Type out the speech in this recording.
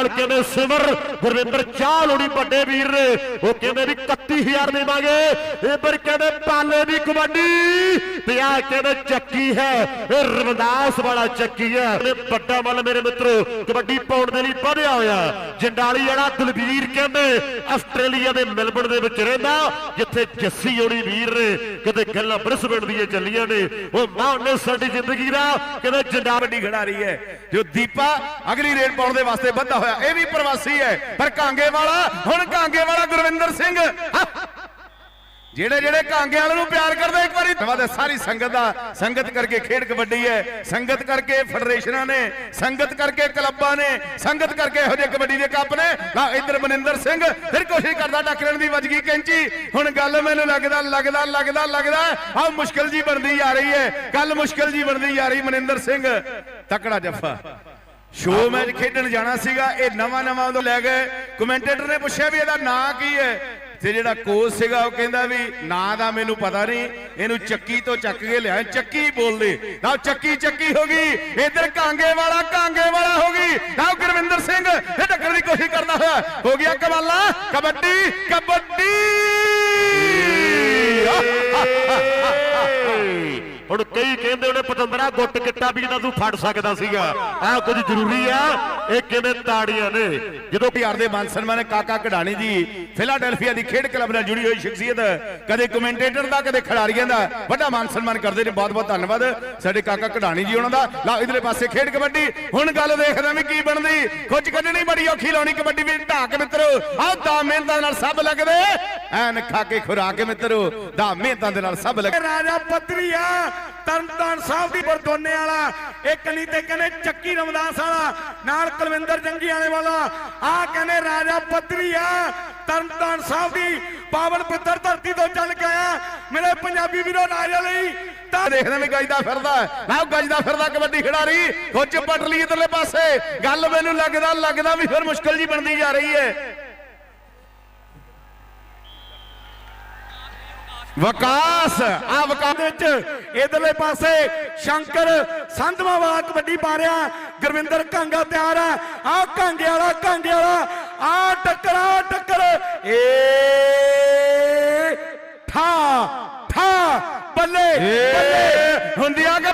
ਨਾਲ ਕਹਿੰਦੇ ਸਿਮਰ? ਗੁਰਵਿੰਦਰ ਚਾਹ ਲੋੜੀ ਵੱਡੇ ਵੀਰ ਨੇ। ਉਹ ਕਹਿੰਦੇ ਵੀ 31000 ਦੇਵਾਂਗੇ। ਇਹ ਪਰ ਕਹਿੰਦੇ ਪਾਲੇ ਦੀ ਕਬੱਡੀ। ਤੇ ਆ ਕਹਿੰਦੇ ਚੱਕੀ ਹੈ? ਇਹ ਰਵਿਦਾਸ ਵਾਲਾ ਚੱਕੀ ਹੈ। ਇਹ ਵੱਡਾ ਮੱਲ ਮੇਰੇ ਮਿੱਤਰੋ, ਕਬੱਡੀ ਪਾਉਣ ਦੇ ਲਈ ਵਧਿਆ ਹੋਇਆ। ਜੰਡਾਲੀ ਵਾਲਾ ਦਲਵੀਰ ਕਹਿੰਦੇ, ਆਸਟ੍ਰੇਲੀਆ ਦੇ ਮੈਲਬਨ ਦੇ ਵਿੱਚ ਰਹਿੰਦਾ, ਜਿੱਥੇ ਜੱਸੀ ਹੋਣੀ ਵੀਰ ਨੇ ਕਿਤੇ ਗੱਲਾਂ ਬ੍ਰਿਸਬਨ ਦੀਆਂ ਚੱਲੀਆਂ ਨੇ। ਉਹ ਮਾਂ ਨੇ ਸਾਡੀ ਜ਼ਿੰਦਗੀ ਦਾ ਕਹਿੰਦਾ ਜੰਡਾ ਵੱਡੀ ਖਿਡਾਰੀ ਹੈ। ਜੋ ਦੀਪਾ ਅਗਲੀ ਰੇਡ ਪਾਉਣ ਦੇ ਵਾਸਤੇ ਵੱਧਾ ਹੋਇਆ, ਇਹ ਵੀ ਪ੍ਰਵਾਸੀ ਹੈ। ਪਰ ਕਾਂਗੇ ਵਾਲਾ ਹੁਣ ਕਾਂਗੇ ਵਾਲਾ ਗੁਰਵਿੰਦਰ ਸਿੰਘ ਜਿਹੜੇ ਜਿਹੜੇ ਕਾਂਗੇ ਵਾਲੇ ਨੂੰ ਪਿਆਰ ਕਰਦੇ, ਇੱਕ ਵਾਰੀ ਧੰਨਵਾਦ ਸਾਰੀ ਸੰਗਤ ਦਾ, ਸੰਗਤ ਕਰਕੇ ਖੇਡ ਕਬੱਡੀ ਹੈ, ਸੰਗਤ ਕਰਕੇ ਫੈਡਰੇਸ਼ਨਾਂ ਨੇ, ਸੰਗਤ ਕਰਕੇ ਕਲੱਬਾਂ ਨੇ, ਸੰਗਤ ਕਰਕੇ ਇਹੋ ਜਿਹੇ ਕਬੱਡੀ ਦੇ ਕੱਪ ਨੇ। ਨਾ ਇੱਧਰ ਮਨਿੰਦਰ ਸਿੰਘ, ਫਿਰ ਕੋਸ਼ਿਸ਼ ਕਰਦਾ ਟੱਕਰਨ ਦੀ, ਵੱਜ ਗਈ ਕੈਂਚੀ। ਹੁਣ ਗੱਲ ਮੈਨੂੰ ਲੱਗਦਾ ਲੱਗਦਾ ਲੱਗਦਾ ਲੱਗਦਾ ਆ ਮੁਸ਼ਕਲ ਜੀ ਬਣਦੀ ਜਾ ਰਹੀ ਹੈ। ਗੱਲ ਮੁਸ਼ਕਲ ਜੀ ਬਣਦੀ ਜਾ ਰਹੀ, ਮਨਿੰਦਰ ਸਿੰਘ। ਤਕੜਾ ਜੱਫਾ। ਸ਼ੋ ਮੈਚ ਖੇਡਣ ਜਾਣਾ ਸੀਗਾ, ਇਹ ਨਵਾਂ ਨਵਾਂ ਉਦੋਂ ਲੈ ਗਏ। ਕਮੈਂਟੇਟਰ ਨੇ ਪੁੱਛਿਆ ਵੀ ਇਹਦਾ ਨਾਂ ਕੀ ਹੈ? ਤੇ ਜਿਹੜਾ ਕੋਚ ਸੀਗਾ ਉਹ ਕਹਿੰਦਾ ਵੀ ਨਾਂ ਦਾ ਮੈਨੂੰ ਪਤਾ ਨਹੀਂ, ਇਹਨੂੰ ਚੱਕੀ ਤੋਂ ਚੱਕ ਕੇ ਲਿਆ ਚੱਕੀ ਬੋਲਦੇ। ਨਾ ਚੱਕੀ ਚੱਕੀ ਹੋ ਗਈ, ਇਧਰ ਕਾਂਗੇ ਵਾਲਾ ਕਾਂਗੇ ਵਾਲਾ ਹੋ ਗਈ। ਨਾ ਗੁਰਵਿੰਦਰ ਸਿੰਘ, ਇਹ ਟੱਕਰ ਦੀ ਕੋਸ਼ਿਸ਼ ਕਰਦਾ ਹੋਇਆ। ਹੋ ਗਿਆ ਕਮਾਲਾ, ਕਬੱਡੀ ਕਬੱਡੀ! ਹੁਣ ਕਈ ਕਹਿੰਦੇ ਉਹਨੇ ਪਤੰਦਰਾ ਗੁੱਟ ਕਿੱਟਾ ਵੀ ਜਿਹਦਾ ਤੂੰ ਫੜ ਸਕਦਾ ਸੀਗਾ। ਆ ਕੁਝ ਜ਼ਰੂਰੀ ਆ, ਇਹ ਕਿਵੇਂ ਤਾੜੀਆਂ ਨੇ? ਜਦੋਂ ਪਿਆਰ ਦੇ ਮਾਨ ਸਨਮਾਨ ਕਾਕਾ ਕਢਾਣੀ ਜੀ ਫਿਲਾਡੈਲਫੀਆ ਦੀ ਖੇਡ ਕਲੱਬ ਨਾਲ ਜੁੜੀ ਹੋਈ ਸ਼ਖਸੀਅਤ, ਕਦੇ ਕਮੈਂਟੇਟਰ ਦਾ, ਕਦੇ ਖਿਡਾਰੀਆਂ ਦਾ ਵੱਡਾ ਮਾਨ ਸਨਮਾਨ ਕਰਦੇ ਨੇ। ਬਹੁਤ ਬਹੁਤ ਧੰਨਵਾਦ ਸਾਡੇ ਕਾਕਾ ਕਢਾਣੀ ਜੀ ਉਹਨਾਂ ਦਾ। ਲਾ ਇਧਰਲੇ ਪਾਸੇ ਖੇਡ ਕਬੱਡੀ। ਹੁਣ ਗੱਲ ਦੇਖਦਾ ਵੀ ਕੀ ਬਣਦੀ। ਖੁੱਚ ਕੱਢਣੀ ਬੜੀ ਔਖੀ, ਲਾਉਣੀ ਕਬੱਡੀ ਵੀ ਢਾਕ ਮਿੱਤਰੋ। ਆਹ ਦਾ ਮਿਹਨਤਾਂ ਨਾਲ ਸਭ ਲੱਗਦੇ। ਐਨ ਖਾ ਕੇ ਖੁਰਾਕ ਮਿੱਤਰੋ, ਦਾ ਮਿਹਨਤਾਂ ਦੇ ਨਾਲ ਸਭ ਲੱਗਦੇ ਰਾਜਾ ਪੱਤਰੀ ਆ। ਤਰਨਤਾਰਨ ਸਾਹਿਬ ਦੀ ਬਰਦੋਨੇ ਵਾਲਾ, ਇੱਕ ਨਹੀਂ ਤੇ ਕਹਿੰਦੇ ਚੱਕੀ ਰਮਦਾਸ ਵਾਲਾ, ਨਾਲ ਕੁਲਵਿੰਦਰ ਜੰਗੀ ਵਾਲੇ ਵਾਲਾ। ਆ ਕਹਿੰਦੇ ਰਾਜਾ ਪੱਤਰੀ ਆ ਤਰਨਤਾਰਨ ਸਾਹਿਬ ਦੀ ਪਾਵਨ ਪਿੱਤਰ ਧਰਤੀ ਤੋਂ ਚੱਲ ਕੇ ਆਇਆ। ਮੇਰੇ ਪੰਜਾਬੀ ਵੀਰੋ ਰਾਜਾ ਲਈ ਤਾਂ ਦੇਖਦੇ ਵੀ ਗੱਜਦਾ ਫਿਰਦਾ ਨਾ ਗੱਜਦਾ ਫਿਰਦਾ ਕਬੱਡੀ ਖਿਡਾਰੀ ਖੁੱਚ ਪਟ ਲਈ ਇਧਰਲੇ ਪਾਸੇ। ਗੱਲ ਮੈਨੂੰ ਲੱਗਦਾ ਲੱਗਦਾ ਵੀ ਫਿਰ ਮੁਸ਼ਕਲ ਜੀ ਬਣਦੀ ਜਾ ਰਹੀ ਹੈ। ਵਕਾਸ ਆ ਵਕਾਸ ਦੇ ਵਿੱਚ ਇਧਰਲੇ ਪਾਸੇ ਸ਼ੰਕਰ ਸੰਧਵਾ ਵਾਲਾ ਕਬੱਡੀ ਪਾ ਰਿਹਾ ਗੁਰਵਿੰਦਰ ਕਾਂਗਾ ਤਿਆਰ ਆ ਆ ਕਾਂਗੇ ਵਾਲਾ ਕਾਂਗੇ ਵਾਲਾ ਆ ਟੱਕਰ ਆ ਟੱਕਰ ਏ ਠਾ ਠਾ ਬੱਲੇ ਬੱਲੇ ਹੁੰਦੀਆਂ ਕਿ